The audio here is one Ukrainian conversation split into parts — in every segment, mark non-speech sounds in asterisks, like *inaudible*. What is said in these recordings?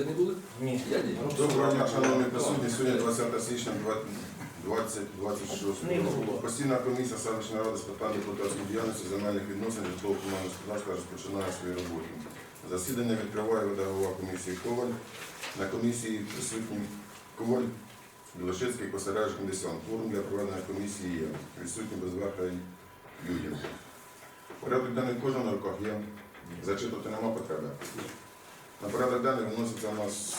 Ви не були? Ні. Я ні. Доброго дня, шановні присутні. Сьогодні 20 січня 2026 року. Постійна комісія селищної ради з питань депутатської діяльності, земельних відносин, житлово-комунального господарства розпочинає свою роботу. Засідання відкриває голова комісії Коваль. На комісії присутні Коваль, Білошицький, Косаревич, Кіндесян. Форум для проведення комісії є. Відсутні безверха Юдін. Порядок денний кожного на руках є. Зачитувати нема потреби. На порядок денний виноситься у нас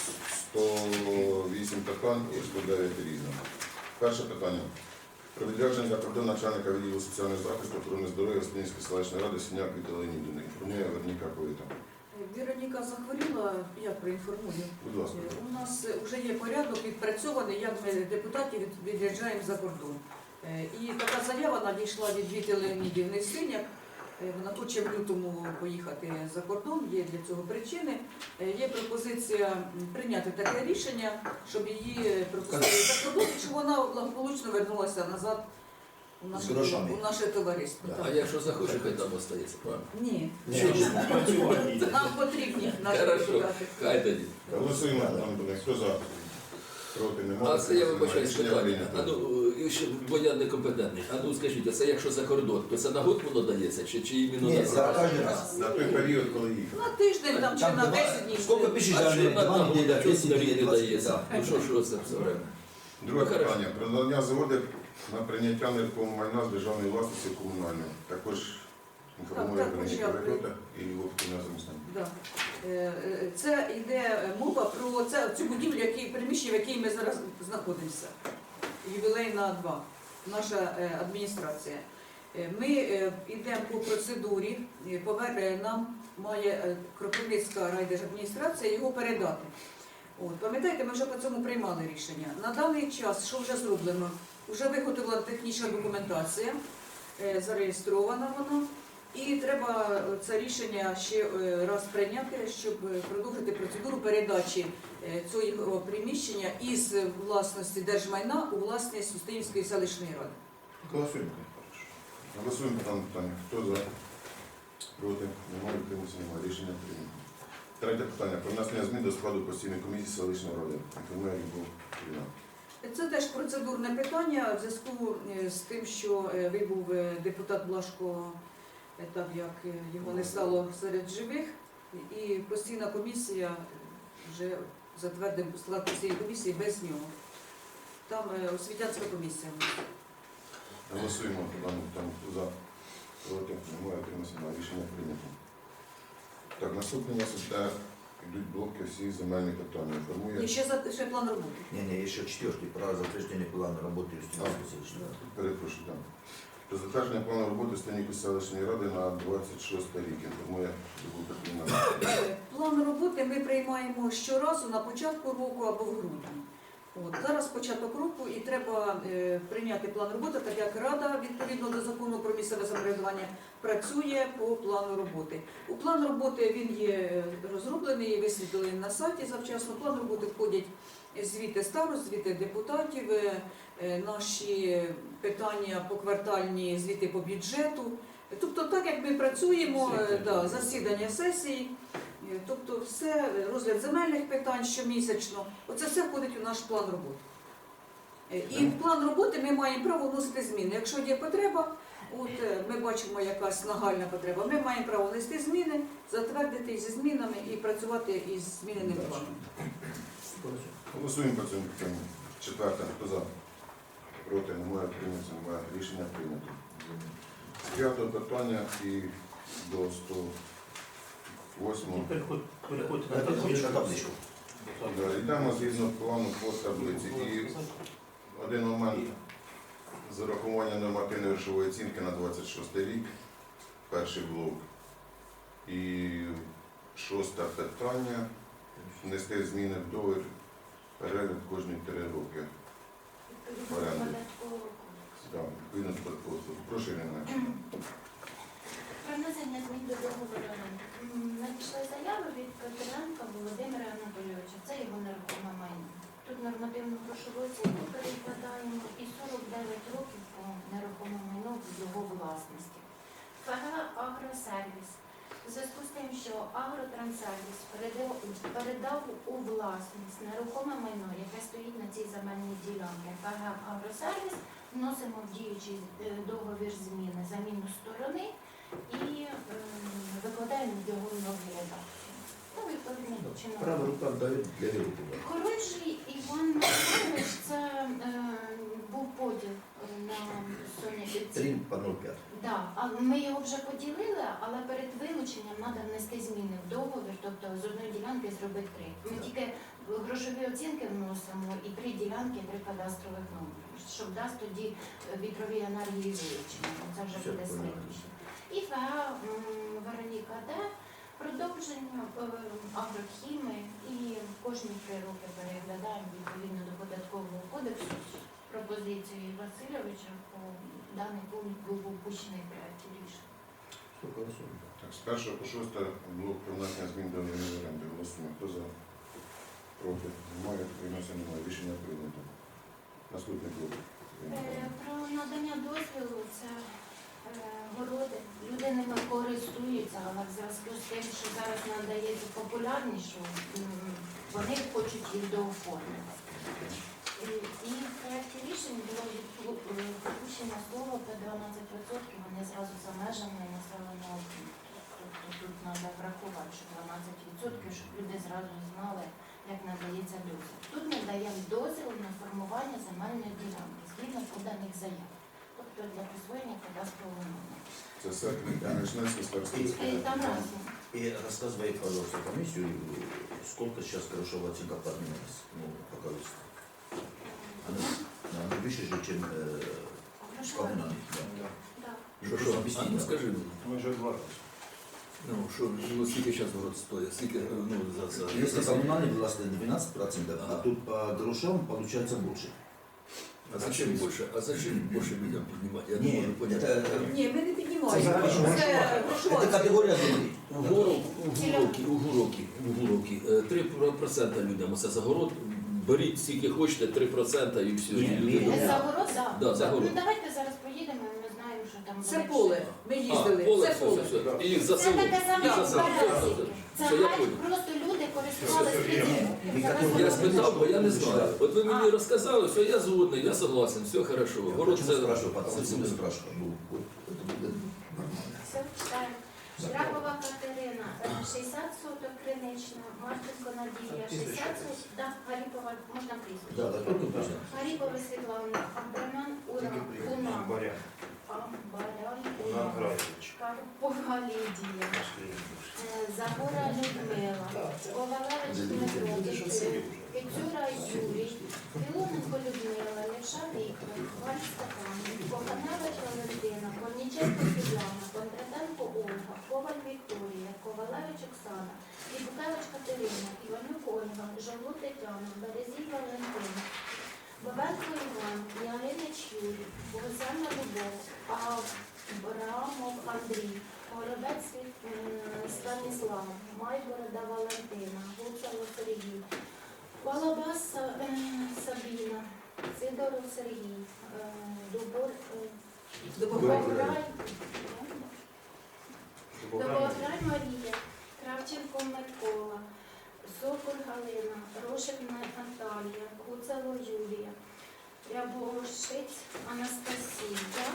108 питань і 109 різних. Перше питання. Про відрядження за кордон начальника відділу соціального захисту охорони здоров'я Станівської селищної ради Синяк Віта Леонідівни. Інформує Верніка Ковита. Віроніка захворіла, я проінформую. Будь ласка. У нас вже є порядок відпрацьований, як ми депутатів від- відряджаємо за кордон. Е, І така заява надійшла від Віти Леонідівни Синяк. Е, Вона хоче в лютому поїхати за кордон, є для цього причини. Е, Є пропозиція прийняти таке рішення, щоб її пропустили за кордон, і щоб вона благополучно вернулася назад у наше, у наше товариство. А Так. якщо захоче, хай там остається, правильно? Ні, нам потрібні наші Хорошо. депутати. Хай тоді. Голосуємо. Там буде. Хто за? Проти немає. А це я вибачаюсь питання. А ну, і ще, бо я некомпетентний. А ну скажіть, а це якщо за кордон, то це на год воно дається, чи, чи іменно Ні, на за зараз? кожен раз. На той період, коли їхав. На тиждень там чи на 10 днів. Сколько пишешь, А що на два год чого 10 на рік не дається? да. Ну що, що це все время? Друге хорошо. питання. Про надання згоди на прийняття нерухомого майна з державної власності в комунальну. Також інформує Так, я- і. Е, е, Це йде мова про це, цю будівлю, які, приміщення, в якій ми зараз знаходимося. Ювілейна 2, наша е, адміністрація. Е, Ми е, йдемо по процедурі, е, е, нам має е, Кропивницька райдержадміністрація його передати. От, пам'ятаєте, ми вже по цьому приймали рішення. На даний час, що вже зроблено? Вже виготовлена технічна документація, е, зареєстрована вона. І треба це рішення ще е, раз прийняти, щоб продовжити процедуру передачі е, цього приміщення із власності держмайна у власність Устинівської селищної ради. Голосуємо. Голосуємо по даному питанню. Хто за? Проти? Немає, утримався, немає. Рішення прийнято. Третє питання. Про внесення змін до складу постійної комісії селищної ради. Інформує Любов Ірина. Це теж процедурне питання в зв'язку е, з тим, що вибув е, депутат Блашко, так як е, його не стало серед живих, і постійна комісія вже затвердив склад цієї комісії без нього. Там е, освітянська комісія. у нас. Голосуємо по даному питанню. Хто за? Проти? Немає, утримався, немає. Рішення прийнято. Так, наступний у нас іде, йдуть блоки всі земельні питання. І Інформує. ще, за- ще план роботи. Не, не, еще четвертый, про затверждение плана работы Устинской селищной рады. Перепрошую, так. Про затвердження плану роботи Станівської селищної ради на 26 рік. Інформує План роботи ми приймаємо щоразу на початку року або в грудні. От, зараз початок року і треба е, прийняти план роботи, так як Рада, відповідно до закону про місцеве самоврядування, працює по плану роботи. У план роботи він є розроблений, висвітлений на сайті завчасно. План роботи входять звіти старост, звіти депутатів, е, е, наші питання поквартальні, звіти по бюджету. Тобто, так як ми працюємо, е, да, засідання сесії, тобто все, розгляд земельних питань щомісячно, оце все входить у наш план роботи. І в план роботи ми маємо право вносити зміни. Якщо є потреба, от е, ми бачимо якась нагальна потреба, ми маємо право внести зміни, затвердити зі змінами і працювати із зміненим планом. Голосуємо по цьому питанню. Четверте. Хто за? Проти? Немає, утримався, немає. Рішення прийнято. З п'ятого питання і до 108. Переход, переход На табличку, Йдемо згідно плану по таблиці. І один момент з урахування нормативної грошової оцінки на 26 рік, перший блок. І шосте питання внести зміни в договір перегляд кожні три роки. Відповідно до податкового кодексу. Прошу Ірина. Про внесення змін до договору оренди. М, надійшли заяви від Петренка Володимира Анатолійовича. Це його нерухоме майно. Тут нормативну грошову оцінку перекладаємо і 49 років по нерухомому майно в його власності. ФГ Агросервіс. У зв'язку з тим, що Агротрансервіс передав- у власність нерухоме майно, яке стоїть на цій земельній ділянці. ПГ Агросервіс вносимо в діючий е, договір зміни заміну сторони і е, викладаємо його в нову редакцію. Ну, відповідно, чином. Правая рука дает для руку. Хороший Іван Михайлович, це е, був поділ 3 по 0,5. Да, а ми його вже поділили, але перед вилученням треба внести зміни в договір, тобто з одної ділянки зробити три. Ми тільки грошові оцінки вносимо і три ділянки, три кадастрових номери, щоб дасть тоді е, вітрові енергії вилучення. Це вже Все буде слідуще. І ФА Вероніка Д. Продовження е, агрохіми і кожні три роки переглядаємо відповідно до податкового кодексу пропозицію Васильовича по даний пункт був опущений в проєкті рішення. Так, з першого по шосте блок про внесення змін до нової оренди. Голосуємо. Хто за? Проти? Немає. Приймався немає. Рішення прийнято. Наступний блок. Е, Про надання дозволу це е, городи. Люди ними користуються, але в зв'язку з тим, що зараз надається популярнішу, м, вони хочуть їх дооформити. І в проєкті рішень було відпу- е, слово по 12%, вони зразу за межами населеного пункту. Тобто тут треба врахувати, що 12%, щоб люди зразу знали, як надається дозвіл. Тут ми даємо дозвіл на формування земельної ділянки згідно поданих заяв, тобто для присвоєння кадастрового номера. Це серпень, Ганишнецький, Старостинський. І там разом. И рассказывай, пожалуйста, комиссию, сколько сейчас хорошего оценка поднялась, ну, пока вы... Она, она выше же, чем э, Грошова. коммунальный. Да. Так. Що, Просто що? А объясни, ну да. скажи мені. Ми вже два. Ну, що, ну скільки зараз город стоїть? Скільки, ну, за, за... Если коммунальный властный 12%, а Ага. тут по грошам получается больше. А зачем больше? А зачем больше людям поднимать? Я не Не, можу понять. это, Ні, ми не піднімаємо. Це грошова. Це это грошова. категория земли. У гору, у гуроки, у гуроки, у гуроки. Е, 3% людям оце за город. Беріть скільки хочете, 3% і все. Ні, І люди ми- добре. Так. Да, за город. Ну давайте зараз поїдемо, ми знаємо, що там Це буде поле. Ми А, їздили. поле, Це все, поле. все, все. І їх за Це село. таке саме, як в. Березі. Це Все, я геть понял. просто люди користувалися цим. Це Я спитав, бо я не знаю. От ви мені розказали, все, я згодний, я согласен, все хорошо. Город почему це... спрашиваю, потому це что спрашиваю. Ну, вот это будет. Все читаємо. Дракова Катерина, е, 60 соток кринична, Марченко Надія, 60 соток, да, Гаріпова, можна прізвище. Да, да. Гаріпова Світлана, Абрамян Ура, Уна, Амбарян Карпова Лідія, е, Загора Людмила, Ковалевич Дмитро, Петюра Юрій, Філоненко Людмила, Левша Віктор, Валь Степан, Коханевич Валентина, Корніченко Світлана, Кондратенко Ольга, Коваль Вікторія, Ковалевич Оксана, Ібукевич Катерина, Іванюк Ольга, Жовлу Тетяна, Березій Валентина, Бабенко Іван, Ялинич Юрій, Гусельна Любов, Абрамов Андрій, Горобець Станіслав, Майборода Валентина, Гуцало Сергій, Балабас е, Сабіна, Сидоров Сергій, е, е, Добограй, Добограй Марія, Кравченко Микола, Соколь Галина, Рошик Наталія, Гуцало Юлія, Рябошиць Анастасія,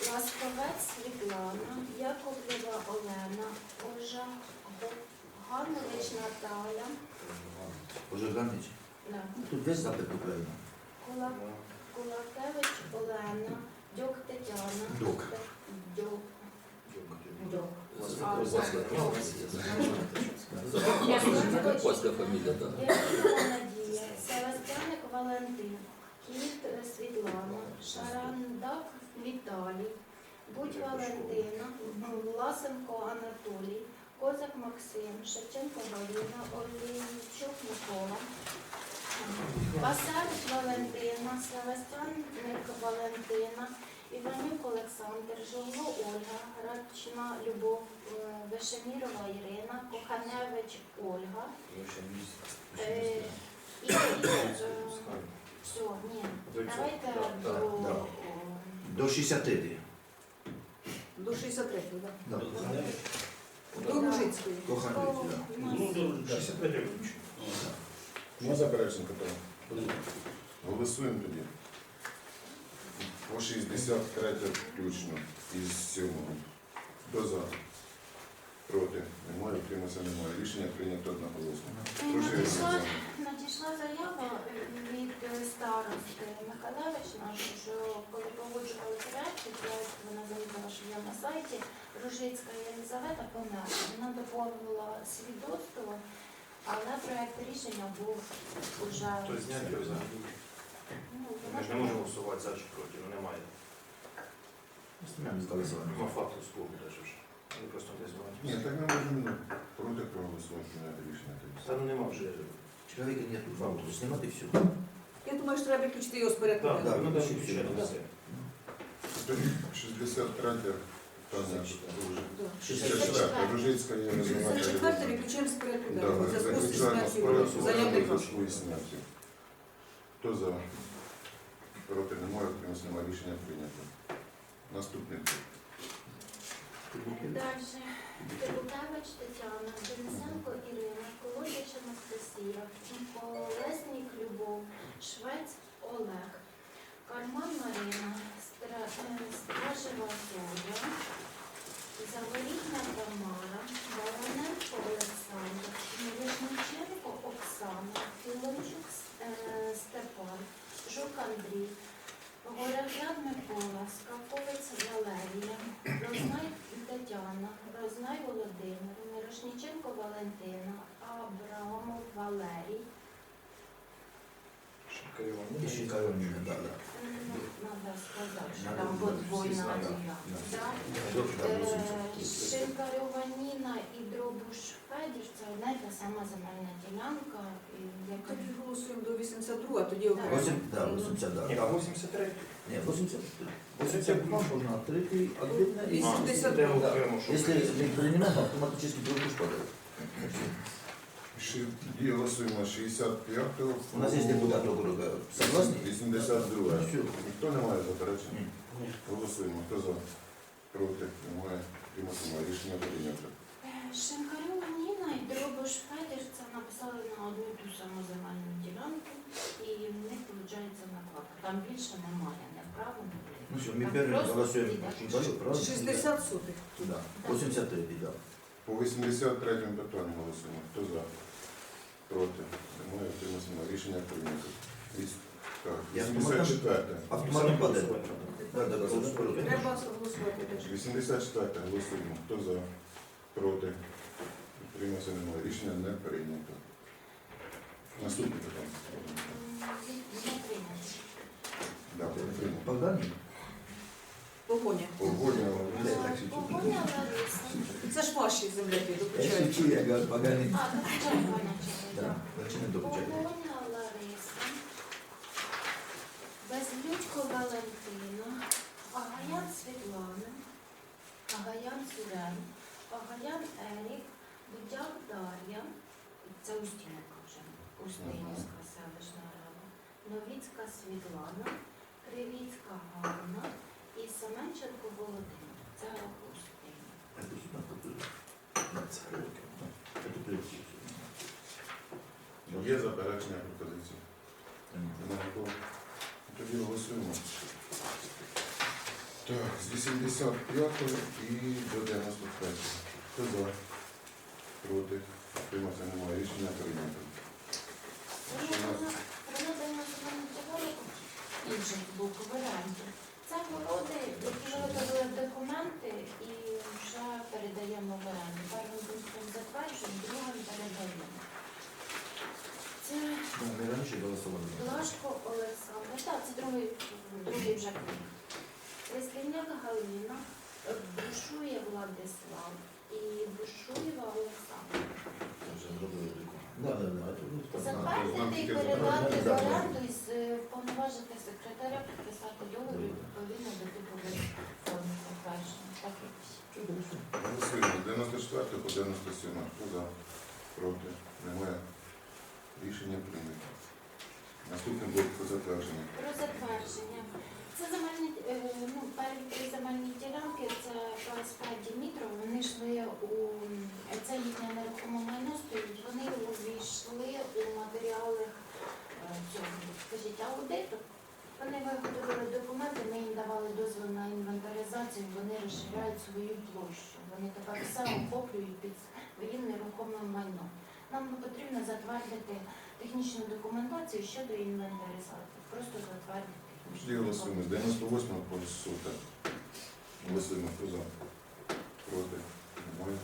Ласковець Світлана, Яковлева Олена, Ожа Ганович Наталя, Уже Ганич. да, Тут весь запад Украины. Кула- Кулакевич Олена, Дьок Тетяна, Дьок. Дьок. Дьок. Закарпатська Закарпатська фамілія, так. Надія, Севастяник Валентин, Кіт Світлана, Шарандак Віталій, Будь Валентина, Власенко Анатолій, Козак Максим, Шевченко Галина, Олійчук Микола, Басарич Валентина, Севастяник Валентина, Іванюк Олександр, Жовло Ольга, Радчина Любов, е, Вишемірова Ірина, Коханевич Ольга. Е, І е, все, ні. Давайте до да. До 60. До 63-го, так. До Ружицької. до- Коханець, да. у нас Ну, до 65 років. Є заперечень, Голосуємо тоді. По 63 включно із 7. Хто за? Проти? Немає, утримався немає. Рішення прийнято одноголосно. Прошу, Ірина Надійшла, Олександрівна. надійшла заява від е, старости Михайлевич що коли погоджували проект, і проект вона замітила, що є на сайті, Ружицька Єлизавета померла. Вона доповнила свідоцтво, але проект рішення був уже... Тобто зняти його взагалі. Ну, Ми ж не можемо голосувати за чи проти, ну немає. Нема факту спору теж вже. Вони просто не звати. Ні, так ми можемо проти проголосувати прийняти рішення. Та ну нема вже. Чоловіка нет факту, знімати все. Я думаю, що треба виключити його з порядку. Так, денного. ну да, так, ще все. Тоді 63 питання. Да. 64 Ружицька є За четверте виключаємо з порядку денного. У Да, зв'язку з заключаємо з порядку заявника. Хто за? Проти немає, утримався немає. Рішення прийнято. Наступний. Далі. Тибукевич Тетяна, Денисенко Ірина, Колодяч Анастасія, Колесник Любов, Швець Олег, Карман Марина, е, Стражева Зоя, Заворітна Тамара, Бароненко Олександр, Мірошниченко Оксана, Філончук е, Степан, Жук Андрій, Городян Микола, Скаковець Валерія, Рознай Тетяна, Рознай Володимир, Мирошниченко Валентина, Абрамов Валерій. Шикарєва. І ще Кароліна, да, да. Ну, Надо сказати, що Надо там було подвойна знати, дія. да. Да? Добре, да, Е, голосуємо. Шинкарьова Ніна і Дробуш Федір це одна і та сама земельна ділянка, яка Тоді голосуємо до 82, а тоді окремо. Восемь, да, 80, да. Ні, а 83? Ні, 80. 80 пошел на третий, а где-то на Вісім. 80 Йдемо да. окремо, щоб- Если принимаем, автоматически другой падает. Ще тоді голосуємо 65 У нас есть депутат округа. Согласны? 82 Все. Ніхто не має заперечень? Ні. Голосуємо. Хто за? Проти? Немає. Утримався немає. Рішення прийнято. Шинкарьова Ніна і Дробуш Федір це написали на одну і ту саму земельну ділянку, і в них виходить накладка. Там більше немає не права, не Ну все, Там мы первым просто голосуем. йде. Шинкарев, правда? 60 сотих. Да. 83, да. По 83 питанню голосуємо. Хто за? Проти? Немає. Немає. Рішення прийнято. Віс- 84. Автоматом теж. 84 голосуємо. Хто за? Проти? Утримався немає. Рішення не прийнято. Наступне питання. Да, прийнято. Погоня. Так. Погоня Лариса. Це ж ваші земляки, Я доключають. шучу, я говорю. А, ну почерпа Да, начинай докучать. Погоня Лариса. Безлючко Валентина. Агаян Світлана. Агаян Сурен. Агаян Ерік. Будяк Дар'я. Це Устінка вже. Устинівська селищна рада. Новіцька Світлана. Кривіцька Ганна. І Семенченко Володимир. Це плюс. Є заперечення пропозиції? Немає? Тоді голосуємо. Так, з 85 і до 95. Хто за? Проти? Утримався немає. Рішення прийнято. Що у нас? Інших боку варіантів. Це городи, які виготовили документи і вже передаємо в оренду. Першим пунктом затверджуємо, другим передаємо. Це. Лашко Олександр. Так, це другий, другий вже крик. Лисляняк Галина, Бушує Владислав і Бушуєва Олександр. Уже зробили будет Затвердити і передати в оренду і е, повноважити секретаря підписати договір відповідно до типових форм затвердження. Так і? Голосуємо. 94 по 97. Хто за? Проти? Немає. Рішення прийнято. Наступний блок по затвердженню. Про затвердження. Це земельні, е, ну, перші земельні ділянки, це ПСП Дімітров, вони йшли у, це їхнє нерухоме майно стоїть, вони увійшли у матеріали значить, аудиту. Вони виготовили документи, ми їм давали дозвіл на інвентаризацію, вони розширяють свою площу. Вони тепер все охоплюють під своїм нерухомим майном. Нам потрібно затвердити технічну документацію щодо інвентаризації. Просто затвердити. Голосуємо. З 98 по 100. Голосуємо. Хто за? Проти? Немає.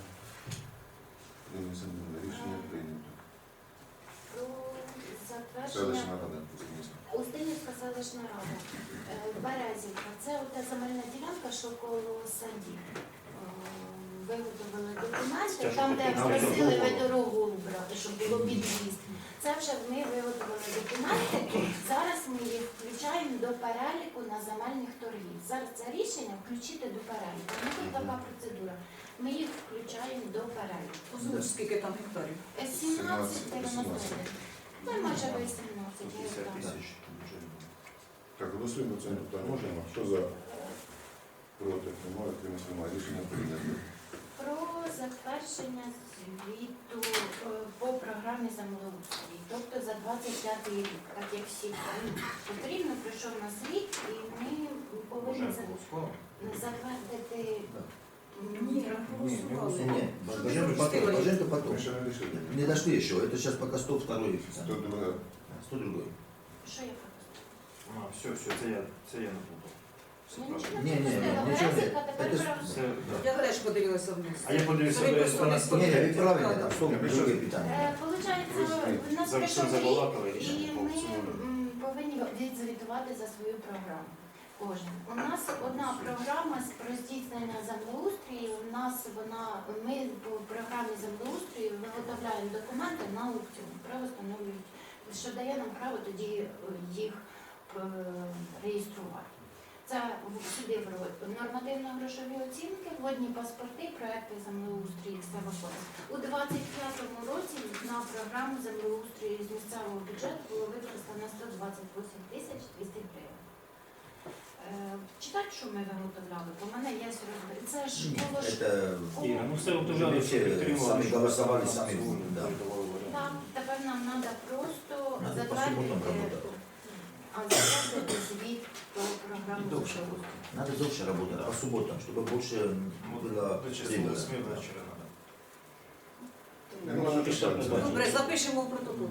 Рішення прийнято. Про затвердження Селищна рада. Устинівська. Устинівська селищна рада, е, Березівка. Це ота земельна ділянка, що коло садів. Е, Виготовили документи, там, де просили ви дорогу убрати, щоб було під'їзд. Це вже ми виготовили документи. Зараз ми їх включаємо до переліку на земельних торгів. Зараз це рішення включити до переліку. Ну, тут така процедура. Ми їх включаємо до переліку. Озвуч, скільки там гектарів? Е, 17 91. Це майже 18 50 гектарів. Так, голосуємо це питання. Можемо? Хто за? Проти? Немає. Тримати немає. Рішення прийнято. Про затвердження звіту е, по програмі землеустрій, тобто за 25 рік, так як всі потрібно, прийшов нас рік, і ми повинні Боженко за- голосував? затвердити Ні, Не, голосували. Что потом, не дошли еще, это сейчас пока 102 Хто друге? 100 другой. що я пропустила? А, все, все, це я, це я наплутав. Ні, ні, нічого. Це. Я теж подивилася вниз. А я подивився, Це ви Березівка просто на не сто- Не, не, правильно, там 100 другое питание. Е, Получається, нас За прийшов все рік, і ми м, повинні відзвітувати за свою програму. Кожен. У нас одна програма з про здійснення. У нас вона ми по програмі землеустрою виготовляємо документи на аукціон, право встановлюють, що дає нам право тоді е, їх е, реєструвати. Це в- сюди нормативно-грошові оцінки, водні паспорти, проекти землеустрою все виходить. У 25-му році на програму землеустрою з місцевого бюджету було використано 128 тисяч 200 гривень. Е, Читати, що ми виготовляли, бо в мене є розбір. Це ж було ж Іра, ну все що підтримували, самі голосували, саме самі, так. Тепер нам треба просто затвердити, субботам работать. а затвердити звіт про програму Дольше землеустрою. Надо дольше работать, по субботам, чтобы больше Ну, было До часу прибыли. восьми вечора надо. Нема запитань. Добре, запишемо в протокол.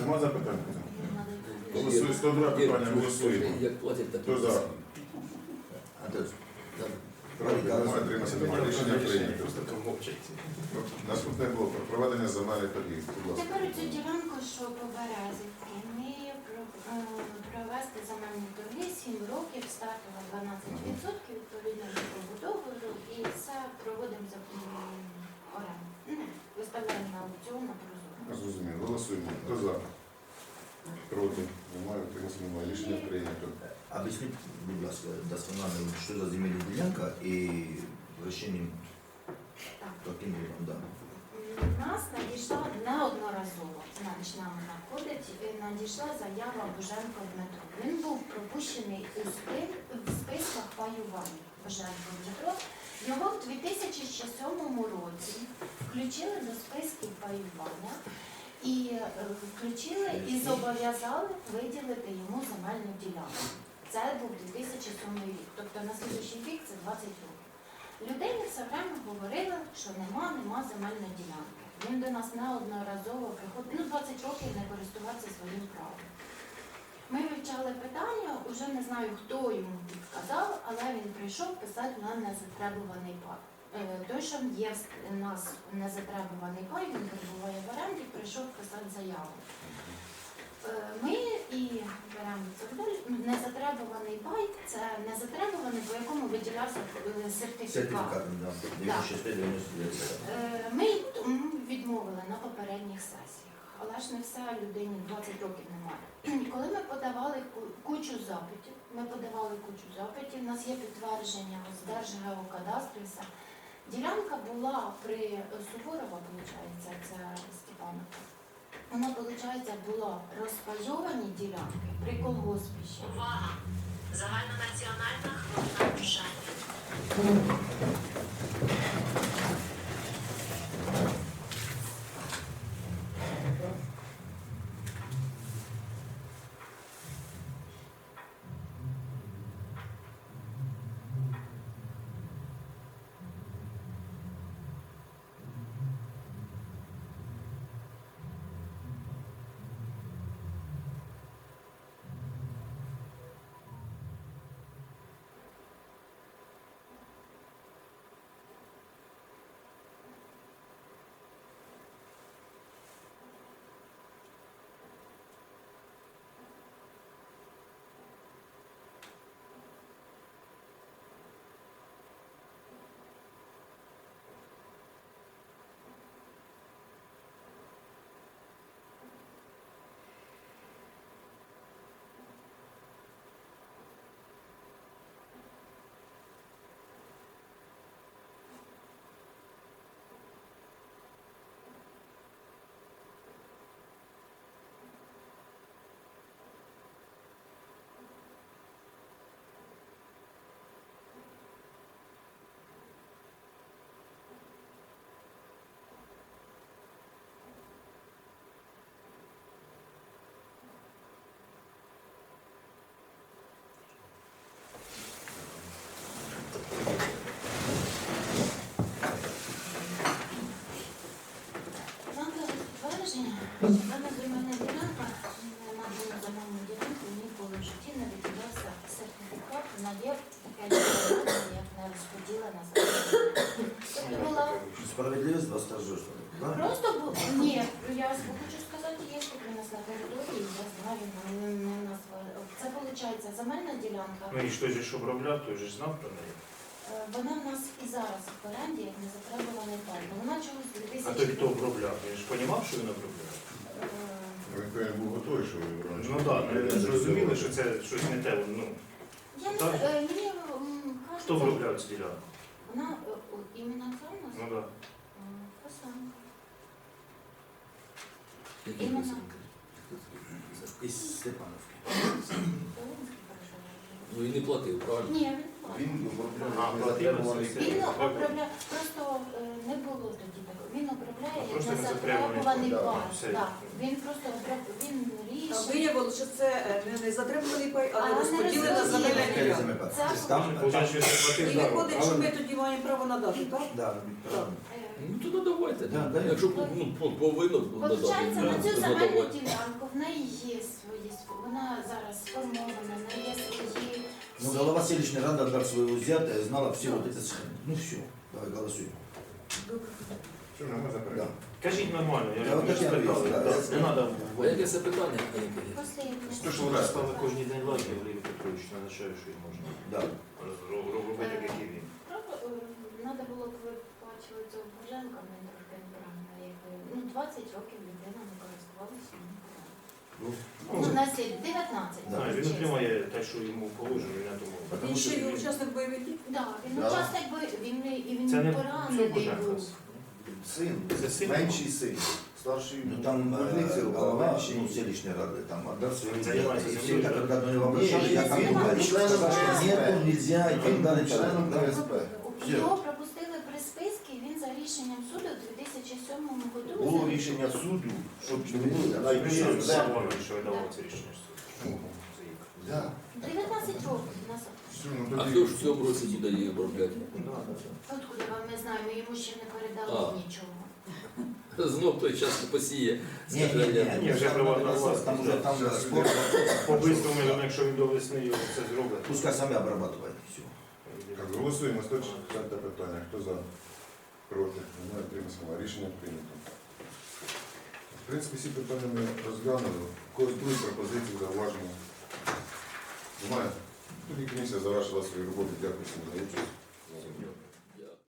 Нема запитань. Надо Голосуй, 102 питання, голосуємо. Як платять, так і Хто за? просять. А то, да, Проти? Немає. Тримати немає. Рішення прийнято. Просто там мовчать. Наступне було про проведення земельних торгів. Будь ласка. Тепер цю ділянку, що по березівці, ми про- е, провести земельні торги 7 років, стартова 12%, відповідно до побудову, і все проводимо за оренду. Ну, Виставляємо на аукціон на прозоро. Зрозуміло. Голосуємо. Хто за? Проти? Немає. Тримати немає. Рішення прийнято. Объяснить, будь ласка, досконально, что за земельная делянка и решением Так. образом, да. М, Нас надійшла неодноразово, значить нам надходить, надійшла заява Боженко Дмитро. Він був пропущений у списках паювання Боженко Дмитро. Його в 2007 році включили до списків паювання і е, включили і зобов'язали виділити йому земельну ділянку. Це був 2007 рік, тобто на слідуючий рік це 20 років. Людині все время говорили, що нема, нема земельної ділянки. Він до нас неодноразово приходив, ну 20 років не користуватися своїм правом. Ми вивчали питання, уже не знаю, хто йому підказав, але він прийшов писати на незатребуваний пай. Е, Той, що є в нас незатребуваний пай, він перебуває в оренді, прийшов писати заяву. Е, Ми і беремо це. Ну, Незатребуваний пай це незатребуваний, по якому виділявся е, сертифікат. Да. 96 99 Е, Ми відмовили на попередніх сесіях, але ж не все людині 20 років немає. *clears throat* Коли ми подавали кучу запитів, ми подавали кучу запитів, у нас є підтвердження з Держгеокадастру. Ділянка була при Суворова, виходить, це Степановка. Вона, виходить, була розпайовані ділянки при колгоспі. Увага! Загальнонаціональна хвилина Вона земельна ділянка на було земельну ділянку ніколи в житті не віддавався сертифікат на є така як не розподілена земельна. Справедливість вас стажу, що ли? Просто бу... ні, я вас хочу сказати, є що у нас на території, я знаю, не, не. Це виходить земельна ділянка. Ну і що ж ж обробляв, той же ж знав про неї. Вона в нас і зараз в оренді, як не затребувана пальма. Вона чомусь 2000... А то хто обробляв? Я ж розумів, що він обробляв. Е, Він був готовий, що ви раніше. Ну так, ми зрозуміли, що це щось не те. Ну, Я не Так. знаю, е, мені м, хто кажеться, обробляв цю ділянку? вона е, о, іменно це у нас Ну так. М, Косанка. Іменно. просинки? Из Степановки. Ну і не платив, правильно? Ні, він. Він обробляє, просто е, не було тоді такого. Він обробляє як на затребуваний. Так. Він просто він А рішив. Виявилося, що це е, не, не затриманий пай, А, але розподілена розподілена. земельна ділянка. там, І виходить, що ми тоді маємо право надати, так? да. Е, Ну то. Да, да. Якщо ну, по- повинно надати. Получається, на цю земельну ділянку в неї є свої, св- вона зараз сформована, в неї є свої. Ну, всі- голова селищной рады, отдав своего зятя, знала все вот эти схемы. Ну все, давай голосуем. Що не можна Да. перейти? Кажіть нормально, я Я ж от таке спитав. говорю, да. Не треба. А яке це питання? Яке? Послідне. Сто ж Вона ставила кожен день лайки, Валерій Петрович, назначає, що їм можна Да. роз- ро- робити, так, як і він. Треба було б виплачувати цього Боженка, ми трошки неправильно. якби, Ну, 20 років людина не користувалася. Ну, Ну, у нас є 19. Да, Знаю, він чесно. отримає те, що йому положено, і на тому. Він ще й учасник бойових дій. Да, він Да. учасник бо- війни, і він Це не поранений цього Боженка. був. Син, Це син? менший син, старший Ну там больниці э, робив, голова менший. ну, селищной рады, там отдав своего Он зятя. занимается И все землей, так, да? когда до него обращались, Не, я не, как не, бы не, сказал, членом что КСП. нету, нельзя и так далее. и так Членом далее. КСП. Все. Його пропустили при списку, він за рішенням суду у 2007 году. Рішення суду, щоб Ну, да. найбільше Він землю. що видавав це рішення суду. Да. 19 років назад. Все, ну А тоді- хто ж в цьому році ті дає обробляти? Откуда вам не знаю, ми йому ще не передали А. нічого. Знов той час посіє. Не, не, скаже, не, Ні, вже приватна там, власність, там уже там спор, По-бистрому, якщо він до весни його це зробить. пускай сами обрабатывает. Все. Так, голосуємо 104 питання. Хто за? Проти? Немає утримався. Рішення прийнято. В принципі, всі питання ми розглянули. Когось будуть пропозиції, зауваження? Немає? Тоді комісія завершила свою роботу. Дякую всім за участь.